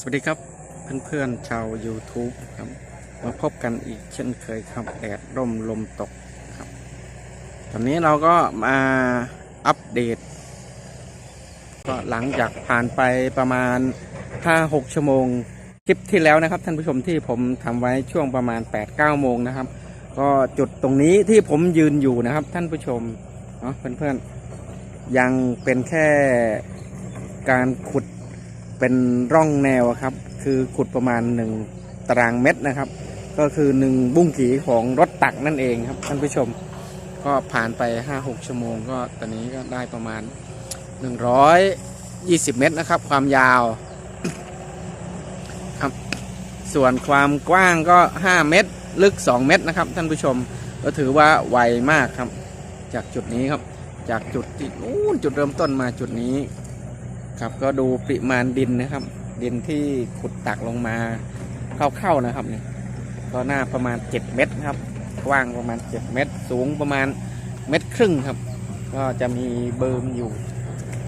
สวัสดีครับเพื่อนๆชาว YouTube ครับมาพบกันอีกเช่นเคยครับแดดร่มลมตกครับ ตอนนี้เราก็มาอัปเดต ก็หลังจากผ่านไปประมาณ 5-6 ชั่วโมงคลิปที่แล้วนะครับ ท่านผู้ชมที่ผมทำไว้ช่วงประมาณ 8-9 โมงนะครับ ก็จุดตรงนี้ที่ผมยืนอยู่นะครับ ท่านผู้ชมเนาะเพื่อนๆยังเป็นแค่การขุด เป็นร่องแนวครับ คือขุดประมาณหนึ่งตารางเมตรนะครับ ก็คือหนึ่งบุ้งกีของรถตักนั่นเองครับท่านผู้ชม ก็ผ่านไป 5-6 ชั่วโมง ก็ตอนนี้ก็ได้ประมาณ 120 เมตรนะครับ ความยาวครับ ส่วนความกว้างก็ 5 เมตร ลึก 2 เมตรนะครับ ท่านผู้ชมก็ถือว่าไวมากครับ จากจุดนี้ครับ จากจุดที่นู้นจุดเริ่มต้นมาจุดนี้ ครับ ก็ดูปริมาณดินนะครับ ดินที่ขุดตักลงมาเข้าๆนะครับนี่ก็หน้าประมาณ 7 เมตรครับ กว้างประมาณ 7 เมตร สูงประมาณเมตรครึ่งครับ ก็จะมีเบิร์มอยู่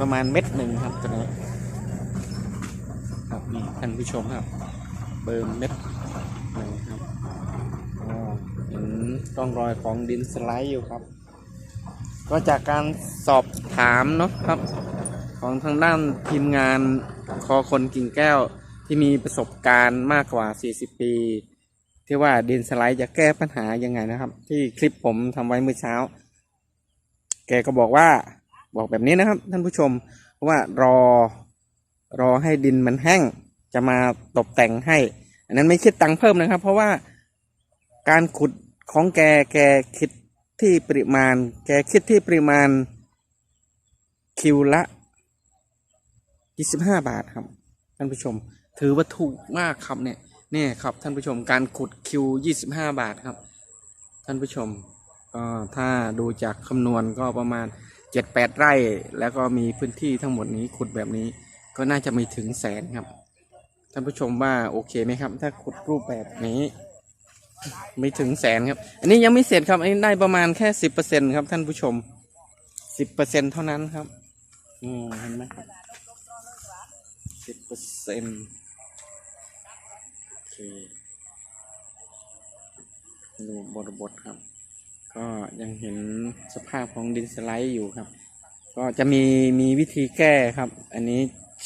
ประมาณเมตรหนึ่งครับตรงนี้ครับนี่ท่านผู้ชมครับ เบิร์มเมตรหนึ่งครับเห็นร่องรอยของดินสไลด์อยู่ครับ ก็จากการสอบถามเนาะครับ ของทางด้านทีมงานคอคนกิ่งแก้วที่มีประสบการณ์มากกว่า 40 ปี ที่ว่าดินสไลด์จะแก้ปัญหายังไงนะครับ ที่คลิปผมทำไว้เมื่อเช้า แกก็บอกว่าบอกแบบนี้นะครับ ท่านผู้ชมว่ารอรอให้ดินมันแห้งจะมาตกแต่งให้ อันนั้นไม่คิดตังค์เพิ่มนะครับ เพราะว่าการขุดของแกแกคิดที่ปริมาณ แกคิดที่ปริมาณคิวละ 25บห้าบาทครับ ท่านผู้ชม ถือว่าถูกมากครับเนี่ยเนี่ยครับท่านผู้ชมการขุดคิว25บห้าบาทครับ ท่านผู้ชมก็ถ้าดูจากคำนวณก็ประมาณ7-8ไร่ แล้วก็มีพื้นที่ทั้งหมดนี้ขุดแบบนี้ก็น่าจะมีถึงแสนครับ ท่านผู้ชมว่าโอเคไหมครับ ถ้าขุดรูปแบบนี้ไม่ถึงแสนครับ อันนี้ยังไม่เสร็จครับ อันนี้ได้ประมาณแค่สิบเปอร์เซ็นครับท่านผู้ชมสิบเปอร์เซ็นเท่านั้นครับ อืมเห็นไหมครับ สิบเปอร์เซ็นโอเคดูบทบทครับ ก็ยังเห็นสภาพของดินสไลด์อยู่ครับ ก็จะมีมีวิธีแก้ครับ อันนี้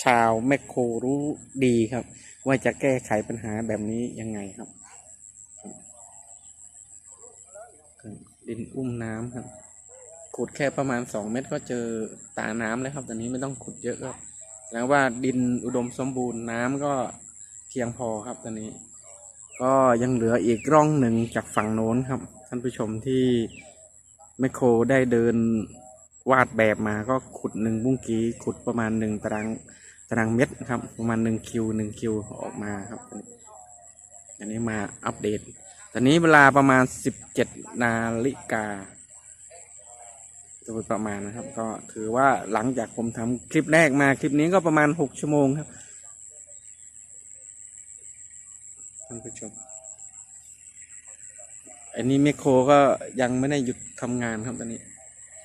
ชาวแมคโครรู้ดีครับ ว่าจะแก้ไขปัญหาแบบนี้ยังไงครับ ดินอุ้มน้ำครับขุดแค่ประมาณสองเมตรก็เจอตาน้ำแล้วครับ ตอนนี้ไม่ต้องขุดเยอะครับ ดงว่าดินอุดมสมบูรณ์น้ำก็เพียงพอครับตอนนี้ ก็ยังเหลืออีกร่องหนึ่งจากฝั่งโน้นครับ ท่านผู้ชมที่แมคโครได้เดินวาดแบบมาก็ขุดหนึ่งบุ้งกี้ขุดประมาณหนึ่งตารางตารางเมตรครับ ประมาณหนึ่งคิวหนึ่งคิวออกมาครับอันนี้มาอัปเดต ตอนนี้เวลาประมาณ17นาฬิกา โดยประมาณนะครับ ก็ถือว่าหลังจากผมทำคลิปแรกมาคลิปนี้ก็ประมาณ6ชั่วโมงครับท่านผู้ชมอันนี้เมคโครก็ยังไม่ได้หยุดทำงานครับตอนนี้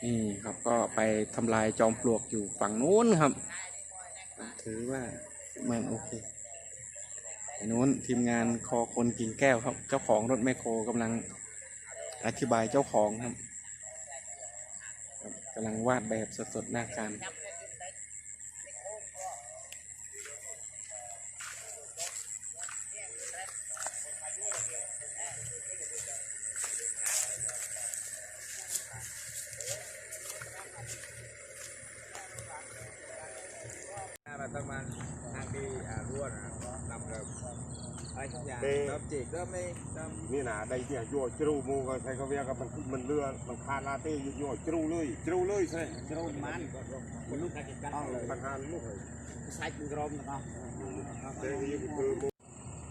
นี่ครับก็ไปทำลายจอมปลวกอยู่ฝั่งนู้นครับ ถือว่ามันโอเคอันนู้นทีมงานคอคนกิ่งแก้วครับ เจ้าของรถแมคโครกำลังอธิบายเจ้าของครับ กำลังวาดแบบสดๆหน้าการ là tâm ăn ăn đi à rua là nằm rồi ai trong nhà Đi. đâm chỉ đâm đi đâm นี่นะได้เนี่ยยัวจรูมูก็ใช้เขาเรียกว่ามันมันเรือมันคานาเต้ยัวจรูเลยจรูเลยใช่จรูมัน một lúc này cái มันหานลูกเลย sạch grom nó เต้ยี่คือมู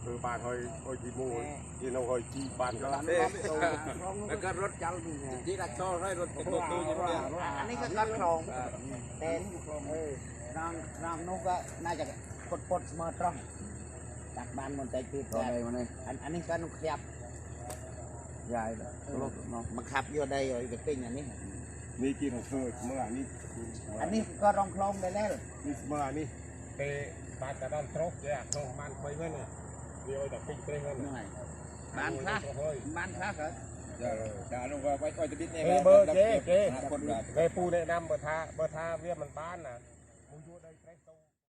คือบ้านคอยคอยจีมูยี่น้องคอยจีบ้านก็ nó cất rốt chăn chỉ là cho thôi rốt cái đồ tôi như thế อันนี้ก็กัดคลองแต่ นางนางนุกก็น่าจะกดปดเมือตรงตักบ้านมันใจปีตอนใดมันเลยอันอันนี้ก็นุกขยับยายรถกน้าะมาขับอยู่ใดอยู่กับติ้งอันนี้มีกี่ของเธอเมื่ออันนี้อันนี้ก็รองคลองได้แล้วนี่เมื่ออันนี้เตะปาตะดันตรกเนี่ยตรงบ้านไปเว้นเนี่ยเดี๋ยวจบปิ้งเตะเว้นบ้านค่ะบ้านค่ะเหรอดี๋ยวหาลงไปไปจะบิดเนี่ยเบอร์เจ๊เจ๊เบอร์ปูแนะนำเบอร์ท่าเบอร์ท่าเวียมันบ้านน่ะ មួយយួរដីត្រេះទៅ